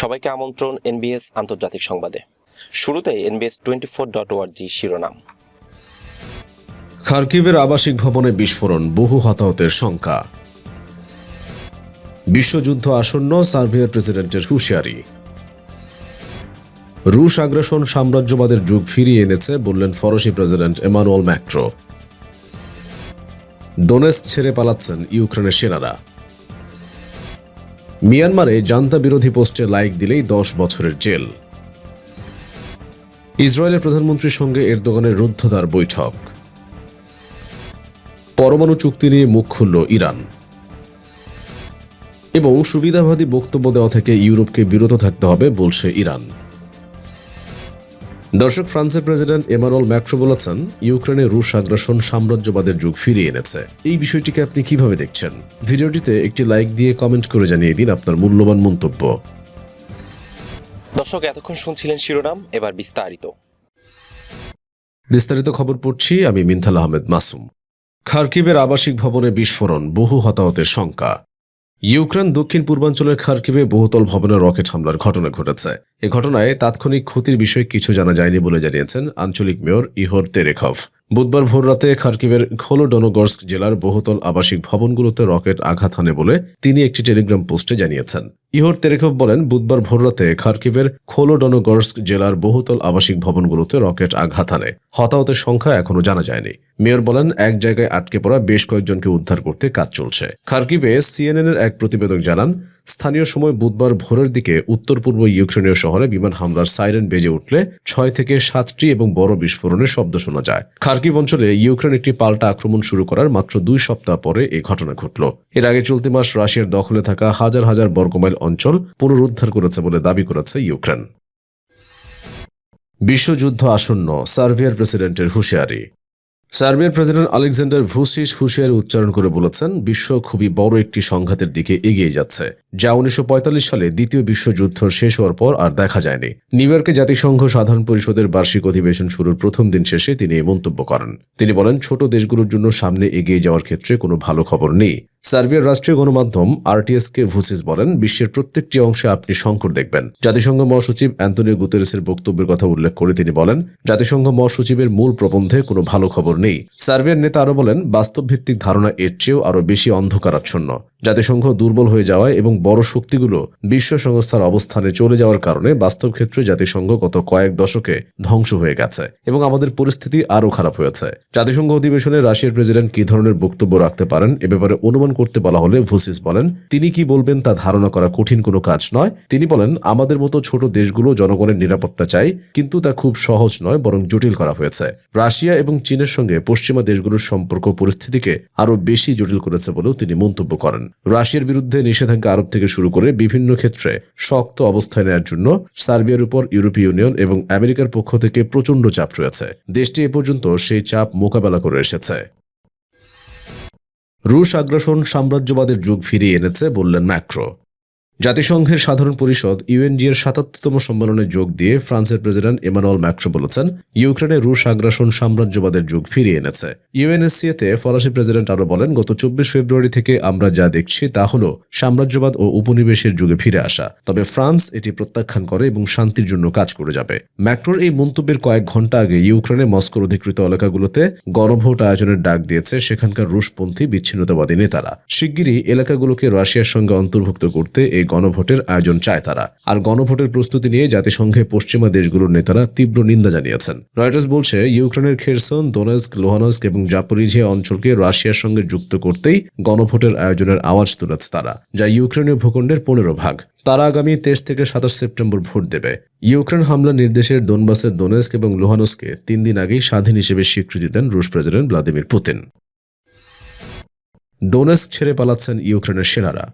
সবাইকে আমন্ত্রণ এনবিএস আন্তর্জাতিক সংবাদে। শুরুতে এনবিএস টোয়েন্টি ফোর ডট ওয়ার্জি শিরোনাম। খার্কিভের আবাসিক ভবনে বিস্ফোরণ, বহু হতাহতের সংখ্যা। বিশ্বযুদ্ধ আসন্ন, সার্বিয়ার প্রেসিডেন্টের হুঁশিয়ারি। রুশ আগ্রাসন সাম্রাজ্যবাদের যুগ ফিরিয়ে এনেছে, বললেন ফরাসি প্রেসিডেন্ট এমানুয়েল ম্যাক্রো। ডোনেস্ক ছেড়ে পালাচ্ছেন ইউক্রেনের সেনারা। মিয়ানমারে জান্তা বিরোধী পোস্টে লাইক দিলেই দশ বছরের জেল। ইসরায়েলের প্রধানমন্ত্রীর সঙ্গে এরদোগানের রুদ্ধদ্বার বৈঠক। পরমাণু চুক্তি নিয়ে মুখ খুলল ইরান। এবং সুবিধাবাদী বক্তব্য দেওয়া থেকে ইউরোপকে বিরত থাকতে হবে বলছে ইরান। দর্শক ফ্রান্সের প্রেসিডেন্ট এমানুয়েল ম্যাক্রো বলেছেন ইউক্রেনে রুশ আগ্রাসন সাম্রাজ্যবাদের যুগ ফিরিয়ে এনেছে। এই বিষয়টিকে আপনি কীভাবে দেখছেন? ভিডিওটিতে একটি লাইক দিয়ে কমেন্ট করে জানিয়ে দিন আপনার মূল্যবান মন্তব্য। দর্শক এতক্ষণ শুনছিলেন শিরোনাম এবার বিস্তারিত। বিস্তারিত খবর পড়ছি আমি মিনথাল আহমেদ মাসুম। খার্কিবের আবাসিক ভবনে বিস্ফোরণ বহু হতাহতের শঙ্কা। ইউক্রেন দক্ষিণ পূর্বাঞ্চলের খার্কিবে বহুতল ভবনে রকেট হামলার ঘটনা ঘটেছে। এ ঘটনায় তাৎক্ষণিক ক্ষতির বিষয়ে কিছু জানা যায়নি বলে জানিয়েছেন আঞ্চলিক মেয়র ইহোর তেরেখভ। বুধবার ভোররাতে খার্কিবের খোলোডনগর্স্ক জেলার বহুতল আবাসিক ভবনগুলোতে রকেট আঘাত হানে বলে তিনি একটি টেলিগ্রাম পোস্টে জানিয়েছেন। ইহর তেরেখভ বলেন, বুধবার ভোররাতে খার্কিভের খোলোডনগর্স্ক জেলার বহুতল আবাসিক ভবনগুলোতে রকেট আঘাত হানে। হতাহতের সংখ্যা এখনও জানা যায়নি। মেয়র বলেন, এক জায়গায় আটকে পড়া বেশ কয়েকজনকে উদ্ধার করতে কাজ চলছে। খার্কিভে সিএনএন এর এক প্রতিবেদক জানান স্থানীয় সময় বুধবার ভোরের দিকে উত্তর পূর্ব ইউক্রেনীয় শহরে বিমান হামলার সাইরেন বেজে উঠলে ছয় থেকে সাতটি এবং বড় বিস্ফোরণের শব্দ শোনা যায়। খার্কিভ অঞ্চলে ইউক্রেন একটি পাল্টা আক্রমণ শুরু করার মাত্র দুই সপ্তাহ পরে এই ঘটনা ঘটল। এর আগে চলতি মাস রাশিয়ার দখলে থাকা হাজার হাজার বর্গমাইল অঞ্চল পুনরুদ্ধার করেছে বলে দাবি করেছে ইউক্রেন। বিশ্বযুদ্ধ আসন্ন সার্বিয়ার প্রেসিডেন্টের হুঁশিয়ারি। সার্বিয়ার প্রেসিডেন্ট আলেকজান্ডার ভুসিস ফুসিয়ার উচ্চারণ করে বলেছেন, বিশ্ব খুবই বড় একটি সংঘাতের দিকে এগিয়ে যাচ্ছে, যা উনিশশো পঁয়তাল্লিশ সালে দ্বিতীয় বিশ্বযুদ্ধ শেষ হওয়ার পর আর দেখা যায়নি। নিউ ইয়র্কে জাতিসংঘ সাধারণ পরিষদের বার্ষিক অধিবেশন শুরুর প্রথম দিন শেষে তিনি এই মন্তব্য করেন। তিনি বলেন, ছোট দেশগুলোর জন্য সামনে এগিয়ে যাওয়ার ক্ষেত্রে কোনো ভালো খবর নেই। সার্বিয়ার রাষ্ট্রীয় গণমাধ্যম আরটিএসকে ভুসিস বলেন, বিশ্বের প্রত্যেকটি অংশে আপনি সংকট দেখবেন। জাতিসংঘ মহাসচিব অ্যান্টনিও গুতেরেসের বক্তব্যের কথা উল্লেখ করে তিনি বলেন, জাতিসংঘ মহাসচিবের মূল প্রবন্ধে কোনো ভালো খবর নেই। সার্বিয়ার নেতা আরও বলেন, বাস্তবভিত্তিক ধারণা এর চেয়েও আরও বেশি অন্ধকারাচ্ছন্ন। জাতিসংঘ দুর্বল হয়ে যাওয়ায় এবং বড় শক্তিগুলো বিশ্ব সংস্থার অবস্থানে চলে যাওয়ার কারণে বাস্তব ক্ষেত্রে জাতিসংঘ গত কয়েক দশকে ধ্বংস হয়ে গেছে এবং আমাদের পরিস্থিতি আরও খারাপ হয়েছে। জাতিসংঘ অধিবেশনে রাশিয়ার প্রেসিডেন্ট কি ধরনের বক্তব্য রাখতে পারেন এ ব্যাপারে অনুমান করতে বলা হলে ভুসিস বলেন, তিনি কি বলবেন তা ধারণা করা কঠিন কোনো কাজ নয়। তিনি বলেন, আমাদের মতো ছোট দেশগুলো জনগণের নিরাপত্তা চাই, কিন্তু তা খুব সহজ নয়, বরং জটিল করা হয়েছে। রাশিয়া এবং চীনের সঙ্গে পশ্চিমা দেশগুলোর সম্পর্ক পরিস্থিতিকে আরও বেশি জটিল করেছে বলেও তিনি মন্তব্য করেন। রাশিয়ার বিরুদ্ধে নিষেধাজ্ঞা আরোপ থেকে শুরু করে বিভিন্ন ক্ষেত্রে শক্ত অবস্থায় নেওয়ার জন্য সার্বিয়ার উপর ইউরোপীয় ইউনিয়ন এবং আমেরিকার পক্ষ থেকে প্রচণ্ড চাপ রয়েছে। দেশটি এ পর্যন্ত সেই চাপ মোকাবেলা করে এসেছে। রুশ আগ্রাসন সাম্রাজ্যবাদের যুগ ফিরিয়ে এনেছে, বললেন ম্যাক্রো। জাতিসংঘের সাধারণ পরিষদ ইউএনজি এর সাতাত্তরতম সম্মেলনে যোগ দিয়ে ফ্রান্সের প্রেসিডেন্ট এমানুয়েল ম্যাক্রো বলেছেন, ইউক্রেনে রুশ আগ্রাসন সাম্রাজ্যবাদের যুগ ফিরিয়ে এনেছে। ইউএনএসসিএতে ফরাসি প্রেসিডেন্ট আরও বলেন, গত চব্বিশ ফেব্রুয়ারি থেকে আমরা যা দেখছি তা হল সাম্রাজ্যবাদ ও উপনিবেশের যুগে ফিরে আসা। তবে ফ্রান্স এটি প্রত্যাখ্যান করে এবং শান্তির জন্য কাজ করে যাবে। ম্যাক্রোর এই মন্তব্যের কয়েক ঘণ্টা আগে ইউক্রেনে মস্কোর অধিকৃত এলাকাগুলোতে গণভোট আয়োজনের ডাক দিয়েছে সেখানকার রুশপন্থী বিচ্ছিন্নতাবাদী নেতারা। শিগগিরই এলাকাগুলোকে রাশিয়ার সঙ্গে অন্তর্ভুক্ত করতে এই গণভোটের আয়োজন চায় তারা। আর গণভোটের প্রস্তুতি নিয়ে জাতিসংঘে পশ্চিমা দেশগুলোর নেতারা তীব্র নিন্দা জানিয়েছেন। রয়টার্স বলছে, ইউক্রেনের খেরসন, দোনেস্ক, লোহানস্ক এবং জাপরিঝিয়া অঞ্চলকে রাশিয়ার সঙ্গে যুক্ত করতেই গণভোটের আয়োজনের আওয়াজ তুলেছে তারা, যা ইউক্রেনীয় ভূখণ্ডের পনেরো ভাগ। তারা আগামী তেইশ থেকে সাতাশ সেপ্টেম্বর ভোট দেবে। ইউক্রেন হামলা নির্দেশের দোনবাসের দোনেস্ক এবং লোহানস্কে তিন দিন আগেই স্বাধীন হিসেবে স্বীকৃতি দেন রুশ প্রেসিডেন্ট ভ্লাদিমির পুতিন। দোনেস্ক ছেড়ে পালাচ্ছেন ইউক্রেনের সেনারা।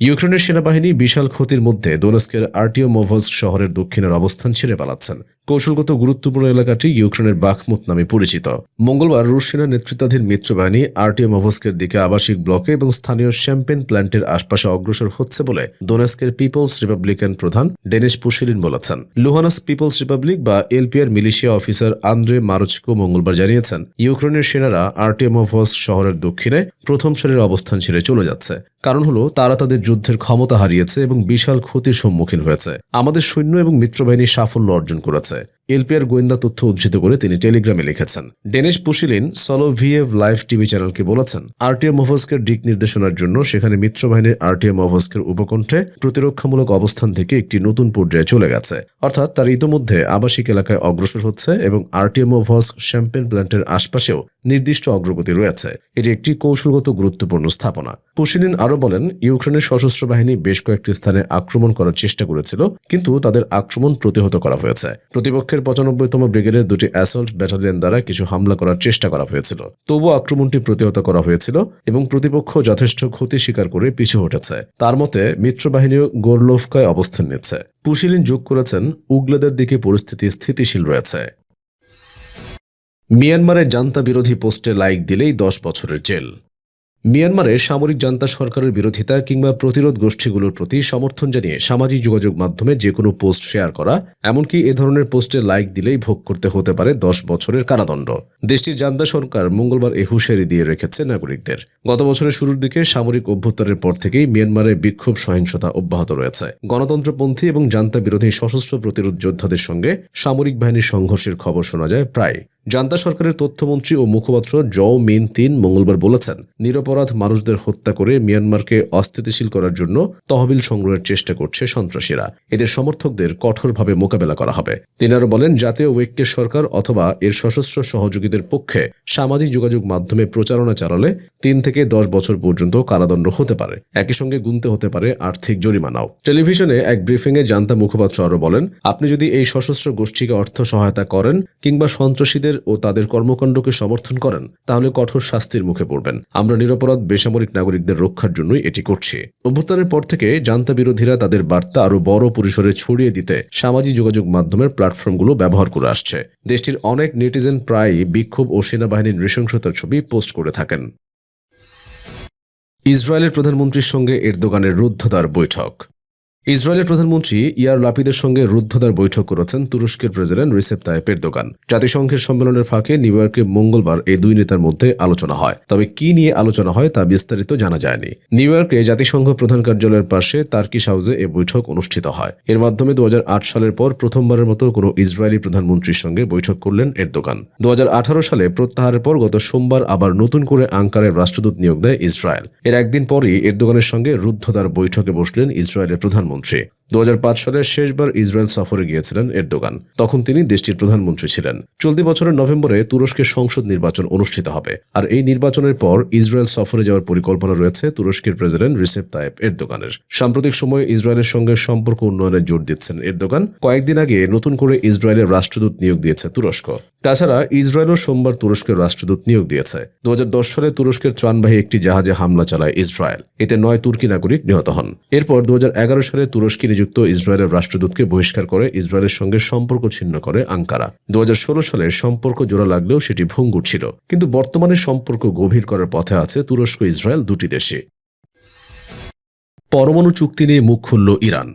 ইউক্রেনের সেনাবাহিনী বিশাল ক্ষতির মধ্যে দোনস্কের আর্টিও মোভস শহরের দক্ষিণের অবস্থান ছেড়ে পালাচ্ছেন। কৌশলগত গুরুত্বপূর্ণ এলাকাটি ইউক্রেনের বাখমুত নামে পরিচিত। মঙ্গলবার রুশ সেনা নেতৃত্বাধীন মিত্রবাহিনী আরটিএম অভস্কের দিকে আবাসিক ব্লকে এবং স্থানীয় শ্যাম্পেন প্ল্যান্টের আশপাশে অগ্রসর হচ্ছে বলে দোনেস্কের পিপলস রিপাবলিকান প্রধান ডেনিস পুশিলিন বলেছেন। লুহানাস পিপলস রিপাবলিক বা LPR militia officer Andrei Maruchko মঙ্গলবার জানিয়েছেন, ইউক্রেনের সেনারা আরটিএম অভস্ক শহরের দক্ষিণে প্রথম সারির অবস্থান ছেড়ে চলে যাচ্ছে। কারণ হলো, তারা তাদের যুদ্ধের ক্ষমতা হারিয়েছে এবং বিশাল ক্ষতির সম্মুখীন হয়েছে। আমাদের সৈন্য এবং মিত্রবাহিনী সাফল্য অর্জন করেছে। এলপিআর গোয়েন্দা তথ্য উদ্ধৃত করে তিনি টেলিগ্রামে লিখেছেন। Denis Pushilin Solovyov live TV চ্যানেলকে বলেছেন আরটিএম মভস্কের দিক নির্দেশনার জন্য সেখানে মিত্রবাহিনীর আরটিএম মভস্কের উপকণ্ঠে প্রতিরক্ষামূলক অবস্থান থেকে একটি নতুন পর্যায়ে চলে গেছে। অর্থাৎ তার ইতোমধ্যে আবাসিক এলাকায় অগ্রসর হচ্ছে এবং আরটিএম মভস্ক শ্যাম্পেন প্ল্যান্টের আশপাশেও নির্দিষ্ট অগ্রগতি রয়েছে। এটি একটি কৌশলগত গুরুত্বপূর্ণ স্থাপনা। পুশিলিন আরও বলেন, ইউক্রেনের সশস্ত্র বাহিনী বেশ কয়েকটি স্থানে আক্রমণ করার চেষ্টা করেছিল, কিন্তু তাদের আক্রমণ প্রতিহত করা হয়েছে। প্রতিপক্ষের পঁচানব্বইতম ব্রিগেডের দুটি অ্যাসল্ট ব্যাটালিয়ন দ্বারা কিছু হামলা করার চেষ্টা করা হয়েছিল। তবুও আক্রমণটি প্রতিহত করা হয়েছিল এবং প্রতিপক্ষ যথেষ্ট ক্ষতি স্বীকার করে পিছু হটেছে। তার মতে, মিত্রবাহিনীও গোরলোভকায় অবস্থান নিচ্ছে। পুশিলিন যোগ করেছেন, উগলেদের দিকে পরিস্থিতি স্থিতিশীল রয়েছে। মিয়ানমারে জান্তা বিরোধী পোস্টে লাইক দিলেই দশ বছরের জেল। মিয়ানমারে সামরিক জান্তা সরকারের বিরোধিতা কিংবা প্রতিরোধ গোষ্ঠীগুলোর প্রতি সমর্থন জানিয়ে সামাজিক যোগাযোগ মাধ্যমে যে কোনো পোস্ট শেয়ার করা, এমনকি এ ধরনের পোস্টে লাইক দিলেই ভোগ করতে হতে পারে দশ বছরের কারাদণ্ড। দেশটির জান্তা সরকার মঙ্গলবার এ হুঁশিয়ারি দিয়ে রেখেছে নাগরিকদের। গত বছরের শুরুর দিকে সামরিক অভ্যুত্থানের পর থেকেই মিয়ানমারে বিক্ষোভ সহিংসতা অব্যাহত রয়েছে। গণতন্ত্রপন্থী এবং জান্তা বিরোধী সশস্ত্র প্রতিরোধ যোদ্ধাদের সঙ্গে সামরিক বাহিনীর সংঘর্ষের খবর শোনা যায় প্রায় জান্তা সরকারের তথ্যমন্ত্রী ও মুখপাত্র জ মিন তিন মঙ্গলবার বলেছেন, নিরপরাধ মানুষদের হত্যা করে মিয়ানমারকে অস্থিতিশীল করার জন্য তহবিল সংগ্রহের চেষ্টা করছে সন্ত্রাসীরা। এদের সমর্থকদের কঠোরভাবে মোকাবেলা করা হবে। তিনি আরও বলেন, জাতীয় ঐক্যের সরকার অথবা এর সশস্ত্র সহযোগীদের পক্ষে সামাজিক যোগাযোগ মাধ্যমে প্রচারণা চালালে তিন থেকে দশ বছর পর্যন্ত কারাদণ্ড হতে পারে। একই সঙ্গে গুনতে হতে পারে আর্থিক জরিমানাও। টেলিভিশনে এক ব্রিফিংয়ে জান্তা মুখপাত্র আরও বলেন, আপনি যদি এই সশস্ত্র গোষ্ঠীকে অর্থ সহায়তা করেন কিংবা সন্ত্রাসীদের ও তাদের কর্মকাণ্ডকে সমর্থন করেন, তাহলে কঠোর শাস্তির মুখে পড়বেন। আমরা নিরপরাধ বেসামরিক নাগরিকদের রক্ষার জন্যই এটি করছি। অভ্যুত্থানের পর থেকে জান্তা বিরোধীরা তাদের বার্তা আরও বড় পরিসরে ছড়িয়ে দিতে সামাজিক যোগাযোগ মাধ্যমের প্ল্যাটফর্মগুলো ব্যবহার করে আসছে। দেশটির অনেক নেটিজেন প্রায়ই বিক্ষোভ ও সেনাবাহিনীর নৃশংসতার ছবি পোস্ট করে থাকেন। ইসরায়েলের প্রধানমন্ত্রীর সঙ্গে এরদোগানের রুদ্ধদ্বার বৈঠক। ইসরায়েলের প্রধানমন্ত্রী ইয়ার লাপিদের সঙ্গে রুদ্ধদ্বার বৈঠক করেছেন তুরস্কের প্রেসিডেন্ট রিসেপ তায়েপ এরদোগান। জাতিসংঘের সম্মেলনের ফাঁকে নিউ ইয়র্কে মঙ্গলবার এই দুই নেতার মধ্যে আলোচনা হয়। তবে কি নিয়ে আলোচনা হয় তা বিস্তারিত জানা যায়নি। নিউ ইয়র্কে জাতিসংঘ প্রধান কার্যালয়ের পাশে তার্কিশ হাউসে এ বৈঠক অনুষ্ঠিত হয়। এর মাধ্যমে দু হাজার আট সালের পর প্রথমবারের মতো কোনো ইসরায়েলি প্রধানমন্ত্রীর সঙ্গে বৈঠক করলেন এরদোগান। দু সালে প্রত্যাহারের পর গত সোমবার আবার নতুন করে আঙ্কারের রাষ্ট্রদূত নিয়োগ দেয় ইসরায়েল। এর একদিন পরই এর দোকানের সঙ্গে রুদ্ধদ্বার বৈঠকে বসলেন ইসরায়েলের প্রধানমন্ত্রী। Monche. দু হাজার পাঁচ সালে শেষবার ইসরায়েল সফরে গিয়েছিলেন এরদোগান। তখন তিনি দেশটির প্রধানমন্ত্রী ছিলেন। চলতি বছরের নভেম্বরে তুরস্কের সংসদ নির্বাচন অনুষ্ঠিত হবে। আর এই নির্বাচনের পর ইসরায়েল সফরে যাওয়ার পরিকল্পনা রয়েছে তুরস্কের প্রেসিডেন্ট রিসেপ তায়েব এরদোগানের। সাম্প্রতিক সময়ে ইসরায়েলের সঙ্গে সম্পর্ক উন্নয়নে জোর দিচ্ছেন এরদোগান। কয়েকদিন আগে নতুন করে ইসরায়েলের রাষ্ট্রদূত নিয়োগ দিয়েছে তুরস্ক। তাছাড়া ইসরায়েলও সোমবার তুরস্কের রাষ্ট্রদূত নিয়োগ দিয়েছে। দু হাজার দশ সালে তুরস্কের ত্রাণবাহী একটি জাহাজে হামলা চালায় ইসরায়েল। এতে নয় তুর্কি নাগরিক নিহত হন। এরপর দু হাজার এগারো সালে তুরস্কে নিযুক্ত ইসরায়েলের রাষ্ট্রদূতকে বহিষ্কার করে ইসরায়েলের সঙ্গে সম্পর্ক ছিন্ন করে আঙ্কারা। দু সালে সম্পর্ক জোড়া লাগলেও সেটি ভঙ্গুর ছিল। কিন্তু বর্তমানে সম্পর্ক গভীর করার পথে আছে তুরস্ক ইসরায়েল দুটি দেশে। পরমাণু চুক্তি নিয়ে মুখ খুলল ইরান।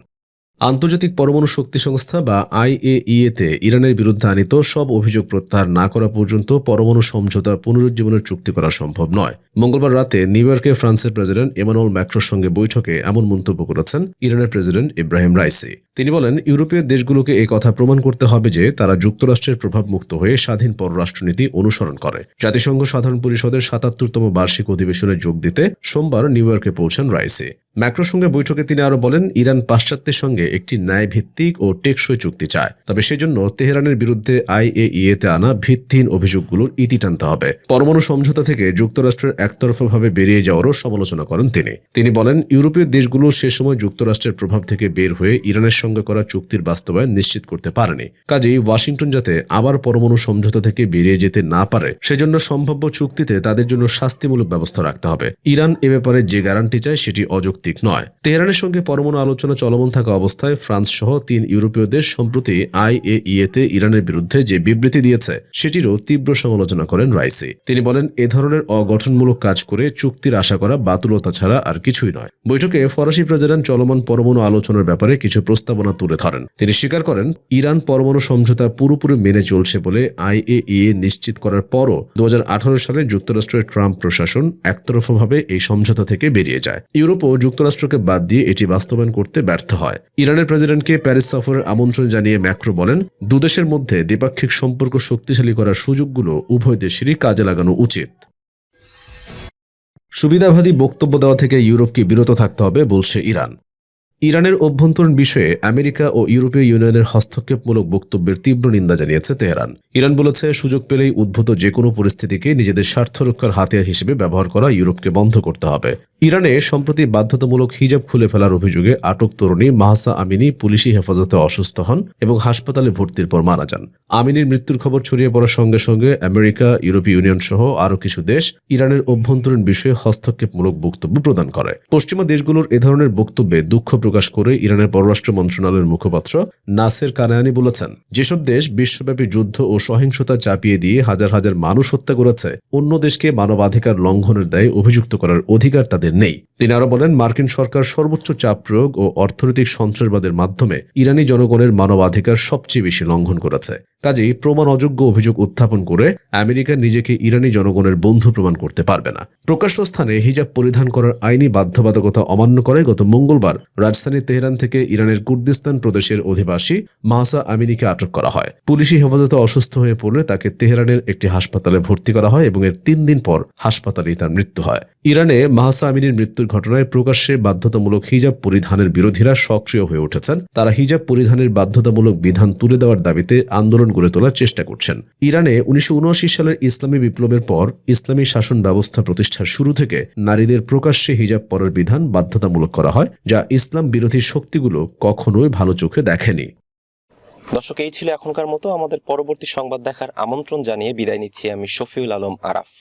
আন্তর্জাতিক পরমাণু শক্তি সংস্থা বা আইএইএতে ইরানের বিরুদ্ধে আনিত সব অভিযোগ প্রত্যাহার না করা পর্যন্ত পরমাণু সমঝোতা পুনরুজ্জীবনের চুক্তি করা সম্ভব নয়। মঙ্গলবার রাতে নিউ ইয়র্কে ফ্রান্সের প্রেসিডেন্ট এমানুয়েল ম্যাক্রোর সঙ্গে বৈঠকে এমন মন্তব্য করেছেন ইরানের প্রেসিডেন্ট ইব্রাহিম রাইসি। তিনি বলেন, ইউরোপীয় দেশগুলোকে এ কথা প্রমাণ করতে হবে যে তারা যুক্তরাষ্ট্রের প্রভাবমুক্ত হয়ে স্বাধীন পররাষ্ট্রনীতি অনুসরণ করে। জাতিসংঘ সাধারণ পরিষদের সাতাত্তরতম বার্ষিক অধিবেশনে যোগ দিতে সোমবার নিউ ইয়র্কে পৌঁছান রাইসি। ম্যাক্রোর সঙ্গে বৈঠকে তিনি আরও বলেন, ইরান পাশ্চাত্যের সঙ্গে একটি ন্যায়ভিত্তিক ও টেকসই চুক্তি চায়। তবে সেজন্য তেহরানের বিরুদ্ধে আইএইএতে আনা ভিত্তিহীন অভিযোগগুলোর ইতি টানতে হবে। পরমাণু সমঝোতা থেকে যুক্তরাষ্ট্রের একতরফাভাবে বেরিয়ে যাওয়ারও সমালোচনা করেন তিনি। তিনি বলেন, ইউরোপীয় দেশগুলো সে সময় যুক্তরাষ্ট্রের প্রভাব থেকে বের হয়ে ইরানের সঙ্গে করা চুক্তির বাস্তবায়ন নিশ্চিত করতে পারেনি। কাজেই ওয়াশিংটন যাতে আবার পরমাণু সমঝোতা থেকে বেরিয়ে যেতে না পারে, সেজন্য সম্ভাব্য চুক্তিতে তাদের জন্য শাস্তিমূলক ব্যবস্থা রাখতে হবে। ইরান এ ব্যাপারে যে গ্যারান্টি চায়, সেটি অযৌক্তিক যৌক্তিক নয়। তেহরানের সঙ্গে পরমাণু আলোচনা চলমান থাকা অবস্থায় ফ্রান্স সহ তিন ইউরোপীয় দেশ সম্প্রতি আইএইএ তে ইরানের বিরুদ্ধে যে বিবৃতি দিয়েছে, সেটিরও তীব্র সমালোচনা করেন রাইসি। তিনি বলেন, এ ধরনের অগঠনমূলক কাজ করে চুক্তির আশা করা বাতুলতা ছাড়া আর কিছুই নয়। বৈঠকে ফরাসি প্রেসিডেন্ট চলমান পরমাণু আলোচনার ব্যাপারে কিছু প্রস্তাবনা তুলে ধরেন। তিনি স্বীকার করেন, ইরান পরমাণু সমঝোতা পুরোপুরি মেনে চলছে বলে আইএইএ নিশ্চিত করার পরও দু হাজার আঠারো সালে যুক্তরাষ্ট্রের ট্রাম্প প্রশাসন একতরফাভাবে এই সমঝোতা থেকে বেরিয়ে যায়। ইউরোপ ইউরোপও যুক্তরাষ্ট্রকে বাদ দিয়ে এটি বাস্তবায়ন করতে ব্যর্থ হয়। ইরানের প্রেসিডেন্টকে প্যারিস সফরের আমন্ত্রণ জানিয়ে ম্যাক্রো বলেন দুদেশের মধ্যে দ্বিপাক্ষিক সম্পর্ক শক্তিশালী করার সুযোগগুলো উভয় দেশেরই কাজে লাগানো উচিত। সুবিধাবাদী বক্তব্য দেওয়া থেকে ইউরোপকে বিরত থাকতে হবে, বলছে ইরান। ইরানের অভ্যন্তরীণ বিষয়ে আমেরিকা ও ইউরোপীয় ইউনিয়নের হস্তক্ষেপমূলক বক্তব্যের তীব্র নিন্দা জানিয়েছে তেহরান। ইরান বলেছে, সুযোগ পেলেই উদ্ভূত যে কোনো পরিস্থিতিকে নিজেদের স্বার্থ রক্ষার হাতিয়ার হিসেবে ব্যবহার করা ইউরোপকে বন্ধ করতে হবে। ইরানে সম্প্রতি বাধ্যতামূলক হিজাব খুলে ফেলার অভিযোগে আটক তরুণী মাহসা আমিনী পুলিশি হেফাজতে অসুস্থ হন এবং হাসপাতালে ভর্তির পর মারা যান। আমিনীর মৃত্যুর খবর ছড়িয়ে পড়ার সঙ্গে সঙ্গে আমেরিকা, ইউরোপীয় ইউনিয়ন সহ আরও কিছু দেশ ইরানের অভ্যন্তরীণ বিষয়ে হস্তক্ষেপমূলক বক্তব্য প্রদান করে। পশ্চিমা দেশগুলোর এ ধরনের বক্তব্যে দুঃখ প্রকাশ করে ইরানের পররাষ্ট্র মন্ত্রণালয়ের মুখপাত্র নাসের কানায়ানি বলেছেন, যেসব দেশ বিশ্বব্যাপী যুদ্ধ ও সহিংসতা চাপিয়ে দিয়ে হাজার হাজার মানুষ হত্যা করেছে, অন্য দেশকে মানবাধিকার লঙ্ঘনের দায়ে অভিযুক্ত করার অধিকার তাদের নেই। তিনি আরও বলেন, মার্কিন সরকার সর্বোচ্চ চাপ প্রয়োগ ও অর্থনৈতিক সন্ত্রাসবাদের মাধ্যমে ইরানি জনগণের মানবাধিকার সবচেয়ে বেশি লঙ্ঘন করেছে। কাজেই প্রমাণ অযোগ্য অভিযোগ উত্থাপন করে আমেরিকা নিজেকে ইরানি জনগণের বন্ধু প্রমাণ করতে পারবে না। প্রকাশ্য স্থানে হিজাব পরিধান করার আইনি বাধ্যবাধকতা অমান্য করে গত মঙ্গলবার রাজধানী তেহরান থেকে ইরানের কুর্দিস্তান প্রদেশের অধিবাসী মাহসা আমিনীকে আটক করা হয়। পুলিশি হেফাজতে অসুস্থ হয়ে পড়লে তাকে তেহরানের একটি হাসপাতালে ভর্তি করা হয় এবং এর তিন দিন পর হাসপাতালেই তার মৃত্যু হয়। ইরানে মাহসা আমিনীর মৃত্যুর ঘটনায় প্রকাশ্যে বাধ্যতামূলক হিজাব পরিধানের বিরোধীরা সক্রিয় হয়ে উঠেছেন। তারা হিজাব পরিধানের বাধ্যতামূলক বিধান তুলে দেওয়ার দাবিতে আন্দোলন গড়ে তোলার চেষ্টা করছেন। ইরানে উনিশশো উনআশি সালের ইসলামী বিপ্লবের পর ইসলামী শাসন ব্যবস্থা প্রতিষ্ঠার শুরু থেকে নারীদের প্রকাশ্যে হিজাব পরার বিধান বাধ্যতামূলক করা হয়, যা ইসলাম বিরোধী শক্তিগুলো কখনোই ভালো চোখে দেখেনি। দর্শক, এই ছিল এখনকার মতো। আমাদের পরবর্তী সংবাদ দেখার আমন্ত্রণ জানিয়ে বিদায় নিচ্ছি আমি শফিউল আলম আরাফ।